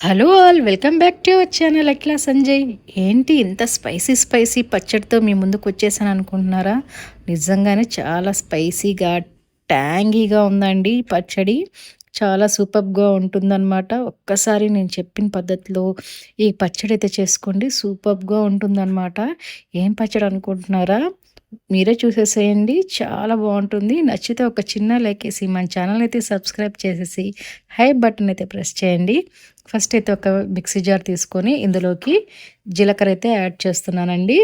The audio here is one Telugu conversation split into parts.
Hello all welcome back to our channel ఎట్లా సంజయ్ ఏంటి ఇంత స్పైసీ స్పైసీ పచ్చడితో మీ ముందుకు వచ్చేసాను అనుకుంటున్నారా? నిజంగానే చాలా స్పైసీగా ట్యాంగీగా ఉందండి పచ్చడి. చాలా సూపర్గా ఉంటుందన్నమాట. ఒక్కసారి నేను చెప్పిన పద్ధతిలో ఈ పచ్చడి అయితే చేసుకోండి సూపర్గా ఉంటుందన్నమాట. ఏం పచ్చడి అనుకుంటున్నారా? మీరే చూసేసేయండి. చాలా బాగుంటుంది. నచ్చితే ఒక చిన్న లైక్ వేసి మన ఛానల్ అయితే సబ్స్క్రైబ్ చేసేసి హై బటన్ అయితే ప్రెస్ చేయండి. ఫస్ట్ అయితే ఒక మిక్సీ జార్ తీసుకొని ఇందులోకి జీలకర్ర అయితే యాడ్ చేస్తున్నానండి.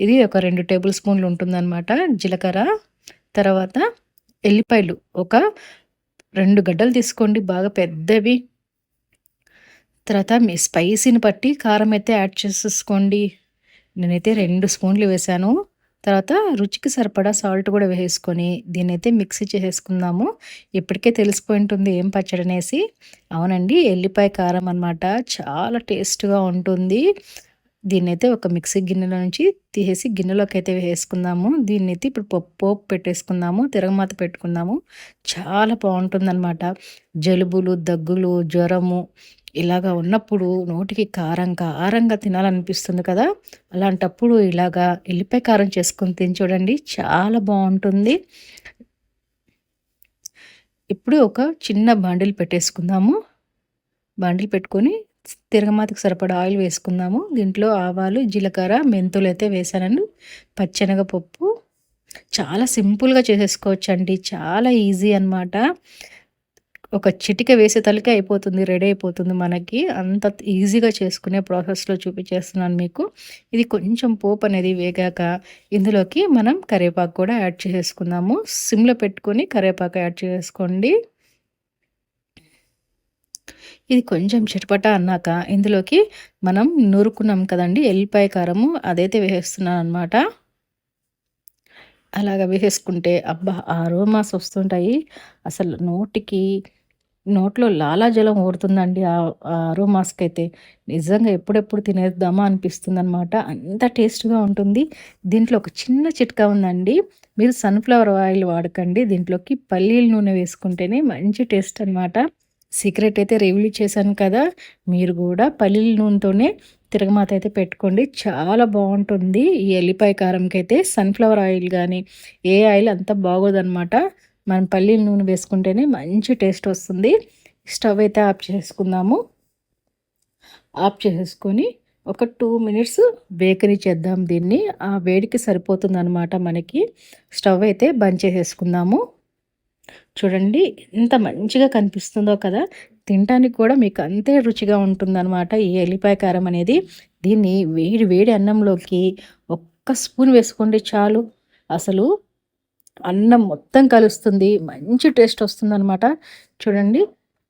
ఇది ఒక రెండు టేబుల్ స్పూన్లు ఉంటుందన్నమాట జీలకర్ర. తర్వాత ఎల్లిపాయలు ఒక రెండు గడ్డలు తీసుకోండి బాగా పెద్దవి. తర్వాత మీ స్పైసీని బట్టి కారం అయితే యాడ్ చేసేసుకోండి. నేనైతే రెండు స్పూన్లు వేసాను తర్వాత రుచికి సరిపడా సాల్ట్ కూడా వేసుకొని దీన్ని అయితే మిక్సీ చేసేసుకుందాము. ఇప్పటికే తెలిసిపోయి ఉంటుంది ఏం పచ్చడి అనేసి. అవునండి ఎల్లిపాయ కారం అనమాట చాలా టేస్ట్గా ఉంటుంది. దీన్ని అయితే ఒక మిక్సీ గిన్నెలో నుంచి తీసేసి గిన్నెలోకి అయితే వేసుకుందాము దీన్ని అయితే ఇప్పుడు పప్పు పోపు పెట్టేసుకుందాము తిరగమాత పెట్టుకుందాము. చాలా బాగుంటుందన్నమాట. జలుబులు దగ్గులు జ్వరము ఇలాగా ఉన్నప్పుడు నోటికి కారం కారంగా తినాలనిపిస్తుంది కదా? అలాంటప్పుడు ఇలాగా ఎల్లిపాయ కారం చేసుకొని తిని చూడండి. చాలా బాగుంటుంది. ఇప్పుడు ఒక చిన్న బాండిల్ పెట్టేసుకుందాము. బాండిల్ పెట్టుకొని తిరగమాతకు సరిపడా ఆయిల్ వేసుకుందాము. దీంట్లో ఆవాలు జీలకర్ర మెంతులు అయితే వేసానండి. పచ్చనగపప్పు. చాలా సింపుల్గా చేసేసుకోవచ్చండి. చాలా ఈజీ అనమాట ఒక చిటిక వేసే తలకే అయిపోతుంది రెడీ అయిపోతుంది మనకి. అంత ఈజీగా చేసుకునే ప్రాసెస్లో చూపించేస్తున్నాను మీకు. ఇది కొంచెం పోపు అనేది వేగాక ఇందులోకి మనం కరివేపాకు కూడా యాడ్ చేసుకుందాము సిమ్లో పెట్టుకొని కరివేపాకు యాడ్ చేసుకోండి. ఇది కొంచెం చిటపట అన్నాక ఇందులోకి మనం నూరుకున్నాం కదండి ఎల్లిపాయ కారము అదైతే వేసేస్తున్నాను అనమాట అలాగ వేసేసుకుంటే అబ్బా ఆ రోమాస్ వస్తుంటాయి. అసలు నోటికి నోట్లో లాలాజలం ఊరుతుందండి ఆ అరోమాస్కి అయితే. నిజంగా ఎప్పుడెప్పుడు తినేద్దామా అనిపిస్తుంది అనమాట అంత టేస్ట్గా ఉంటుంది. దీంట్లో ఒక చిన్న చిట్కా ఉందండి. మీరు సన్ఫ్లవర్ ఆయిల్ వాడకండి. దీంట్లోకి పల్లీల నూనె వేసుకుంటేనే మంచి టేస్ట్ అనమాట సీక్రెట్ అయితే రివ్యూ చేశాను కదా. మీరు కూడా పల్లీల నూనెతోనే తిరగమాత అయితే పెట్టుకోండి. చాలా బాగుంటుంది. ఈ ఎల్లిపాయ కారంకి అయితే సన్ఫ్లవర్ ఆయిల్ కానీ ఏ ఆయిల్ అంత బాగోదన్నమాట. మనం పల్లీల నూనె వేసుకుంటేనే మంచి టేస్ట్ వస్తుంది. స్టవ్ అయితే ఆఫ్ చేసుకుందాము. ఆఫ్ చేసుకొని ఒక టూ మినిట్స్ బేకరీ చేద్దాం దీన్ని. ఆ వేడికి సరిపోతుంది అనమాట మనకి. స్టవ్ అయితే బంద్ చేసేసుకుందాము. చూడండి ఎంత మంచిగా కనిపిస్తుందో కదా. తినటానికి కూడా మీకు అంతే రుచిగా ఉంటుందన్నమాట ఈ ఎల్లిపాయ కారం అనేది. దీన్ని వేడి వేడి అన్నంలోకి ఒక్క స్పూన్ వేసుకోండి చాలు. అసలు అన్నం మొత్తం కలుస్తుంది. మంచి టేస్ట్ వస్తుంది అనమాట చూడండి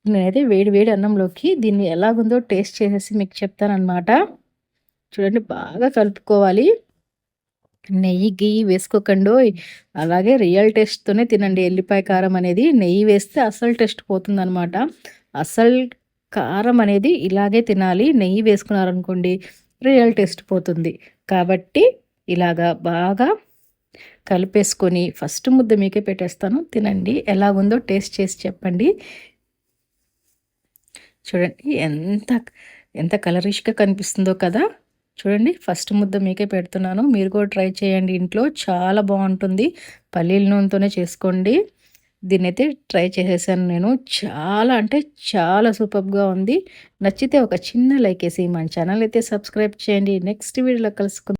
నేనైతే వేడి వేడి అన్నంలోకి దీన్ని ఎలాగుందో టేస్ట్ చేసేసి మీకు చెప్తానమాట చూడండి బాగా కలుపుకోవాలి. నెయ్యి గియ్యి వేసుకోకండి అలాగే రియల్ టేస్ట్తోనే తినండి. ఎల్లిపాయ కారం అనేది నెయ్యి వేస్తే అసలు టేస్ట్ పోతుందనమాట అసలు కారం అనేది ఇలాగే తినాలి. నెయ్యి వేసుకున్నారనుకోండి రియల్ టేస్ట్ పోతుంది. కాబట్టి ఇలాగా బాగా కలిపేసుకొని ఫస్ట్ ముద్ద మీకే పెట్టేస్తాను. తినండి. ఎలా ఉందో టేస్ట్ చేసి చెప్పండి. చూడండి ఎంత ఎంత కలరిష్గా కనిపిస్తుందో కదా. చూడండి ఫస్ట్ ముద్ద మీకే పెడుతున్నాను. మీరు కూడా ట్రై చేయండి ఇంట్లో. చాలా బాగుంటుంది. పల్లీల నూనెతోనే చేసుకోండి. దీన్ని అయితే ట్రై చేసేసాను నేను. చాలా అంటే చాలా సూపర్గా ఉంది. నచ్చితే ఒక చిన్న లైక్ వేసి మన ఛానల్ అయితే సబ్స్క్రైబ్ చేయండి. నెక్స్ట్ వీడియోలో కలుసుకుందాం.